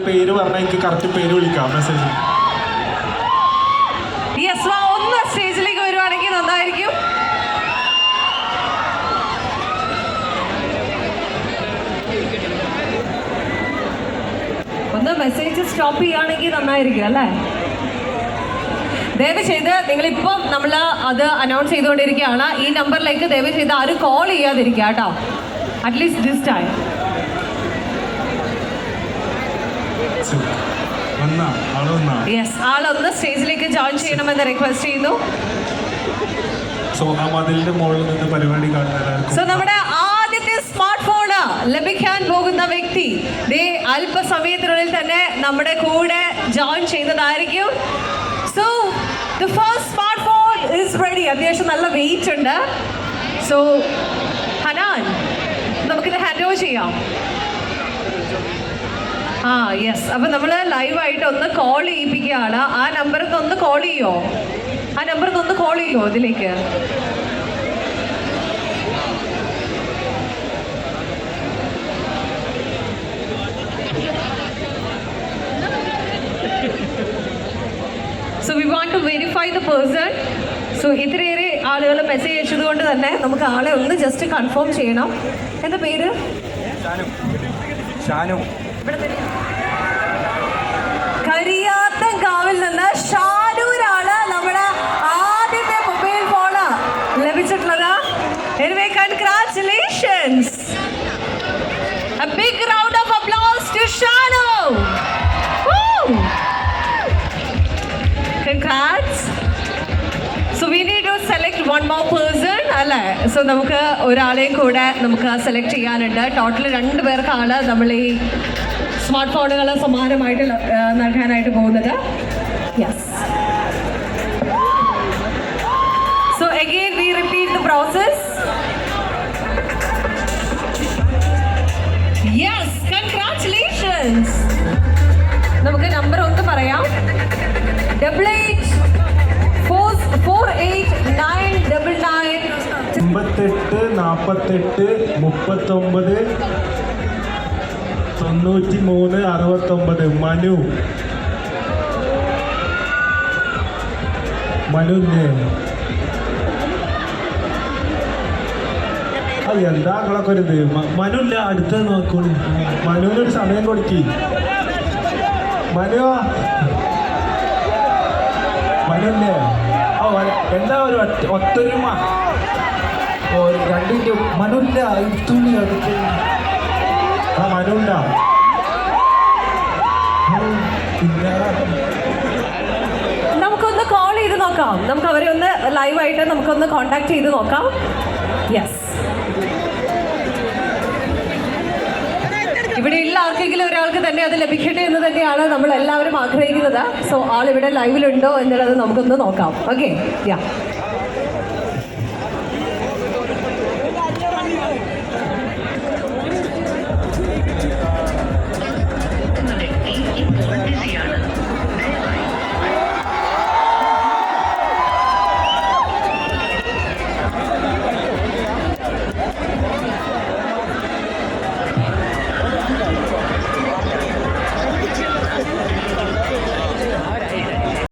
പേര് പറഞ്ഞാൽ എനിക്ക് കറക്റ്റ് പേര് വിളിക്കാം. മെസ്സേജ് ഒന്ന് സ്റ്റേജിലേക്ക് വരുവാണെങ്കിൽ നന്നായിരിക്കും. ഒന്ന് മെസ്സേജ് സ്റ്റോപ്പ് ചെയ്യുകയാണെങ്കിൽ നന്നായിരിക്കും അല്ലേ? ദയവ് ചെയ്ത് നിങ്ങളിപ്പം നമ്മൾ അത് അനൗൺസ് ചെയ്തുകൊണ്ടിരിക്കുകയാണ്. ഈ നമ്പറിലേക്ക് ദയവ് ചെയ്ത് ആരും കോൾ ചെയ്യാതിരിക്കുക കേട്ടോ. At least this time yes ആളൊന്ന് സ്റ്റേജിലേക്ക് ജോയിൻ ചെയ്യണമെന്ന് റിക്വസ്റ്റ് ചെയ്യുന്നു. സോ പരിപാടി സോ നമ്മുടെ ആദ്യത്തെ സ്മാർട്ട് ഫോണ് ലഭിക്കാൻ പോകുന്ന വ്യക്തി ദേ അല്പസമയത്തിനുള്ളിൽ തന്നെ നമ്മുടെ കൂടെ ജോയിൻ ചെയ്യുന്നതായിരിക്കും so the first smart phone is ready അത്യാവശ്യം നല്ല വെയിറ്റ് ഉണ്ട്. സോ ഹനാൻ നമുക്കിത് ഹാൻഡ് ഓവർ ചെയ്യാം. ആ യെസ് അപ്പൊ നമ്മൾ ലൈവായിട്ട് ഒന്ന് കോൾ ചെയ്യിപ്പിക്കുകയാണ്. ആ നമ്പറിൽ ഒന്ന് കോൾ ചെയ്യോ? ആ നമ്പറിൽ ഒന്ന് കോൾ ചെയ്യോ ഇതിലേക്ക്? So we want to verify the person so ഇത്രയേറെ ആളുകൾ മെസ്സേജ് അയച്ചത് കൊണ്ട് തന്നെ നമുക്ക് ആളെ ഒന്ന് ജസ്റ്റ് കൺഫേം ചെയ്യണം. എന്താ പേര്? ഷാനു. ഇവിടെ നിന്ന് നമ്മുടെ ആദ്യത്തെ mobile. So we to one more person so നമുക്ക് ഒരാളെയും കൂടെ നമുക്ക് സെലക്ട് ചെയ്യാനുണ്ട്. ടോട്ടൽ രണ്ട് പേർക്കാണ് നമ്മൾ ഈ സ്മാർട്ട് ഫോണുകൾ സമ്മാനമായിട്ട് നൽകാനായിട്ട് പോകുന്നത്. Yes so again we repeat the process yes congratulations നമുക്ക് നമ്പർ ഒന്ന് പറയാം. Double eight four four eight nine double nine അമ്പത്തെട്ട് നാൽപ്പത്തെട്ട് മുപ്പത്തൊമ്പത് തൊണ്ണൂറ്റി മൂന്ന് അറുപത്തൊമ്പത്. മനു. മനു അത് എന്താ നിങ്ങളൊക്കെ ഒരു ഇത്? ഇല്ല അടുത്ത് നോക്കൂ. മനുവിനൊരു സമയം കൊടുക്കി. മനു. മനുല്ലേ ഓ എന്താ ഒരു ഒത്തൊരുമ? ഓ രണ്ടിന്റെ മനുല്ല തുണി അടുത്ത് ആ നമുക്കൊന്ന് കോൾ ചെയ്ത് നോക്കാം. നമുക്ക് അവരെ ഒന്ന് ലൈവായിട്ട് നമുക്കൊന്ന് കോണ്ടാക്ട് ചെയ്ത് നോക്കാം. യെസ് ഇവിടെ ഉള്ള ആർക്കെങ്കിലും ഒരാൾക്ക് തന്നെ അത് ലഭിക്കട്ടെ എന്ന് തന്നെയാണ് നമ്മൾ എല്ലാവരും ആഗ്രഹിക്കുന്നത്. സോ ആൾ ഇവിടെ ലൈവിലുണ്ടോ എന്നുള്ളത് നമുക്കൊന്ന് നോക്കാം. Okay yeah